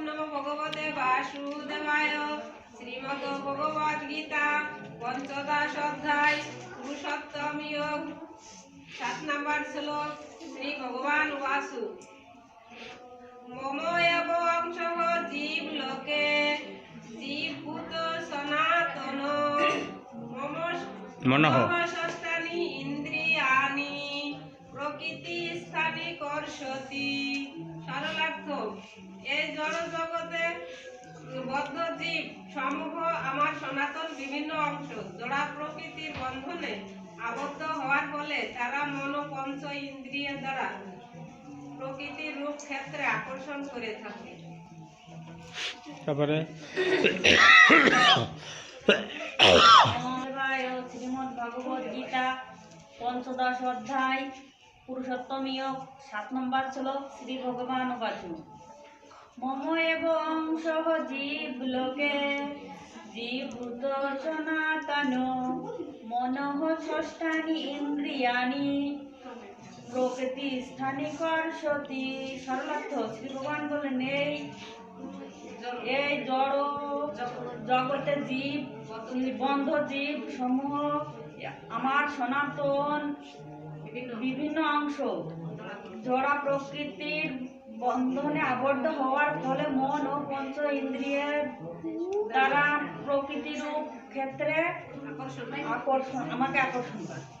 নমো ভগবতে বাসুদেবায় শ্রীমদ ভগবদ গীতা পঞ্চদশ অধ্যায় পুরুষোত্তম যোগ সাত নাম্বার শ্লোক শ্রী ভগবান বাসু মম এব অংশ জীব লোকে জীবভূত সনাতন মম মনঃ ইন্দ্রিয়ানি প্রকৃতি স্থানে কর্ষতি সরলার্থ এই জড় জগতে বদ্ধ জীব সমূহ আমার সনাতন বিভিন্ন অংশ। জোড়া প্রকৃতির বন্ধনে আবদ্ধ হওয়ার ফলে তারা মন পঞ্চ ইন্দ্রিয় দ্বারা প্রকৃতির রূপ ক্ষেত্রে আকর্ষণ করে থাকে। তারপরে শ্রীমদ্ ভগবদ গীতা পঞ্চদশ অধ্যায় পুরুষোত্তমীয় সাত নম্বর শ্লোক শ্রী ভগবান বাচু মম এব অংশ জীব লোকে জীবভূত সনাতন মনঃ ষষ্ঠানি ইন্দ্রিয়ানি প্রকৃতি স্থানে কর্ষতি সরলার্থ শ্রী ভগবান বলেন এই এই জড় জগতে জীব বন্ধ জীব সমূহ, আমার সনাতন বিভিন্ন অংশ জড়া প্রকৃতির বন্ধনে আবদ্ধ হওয়ার ফলে মন ও পঞ্চ ইন্দ্রিয়ের দ্বারা প্রকৃতিরূপ ক্ষেত্রে আকর্ষণ, আমাকে আকর্ষণ করে।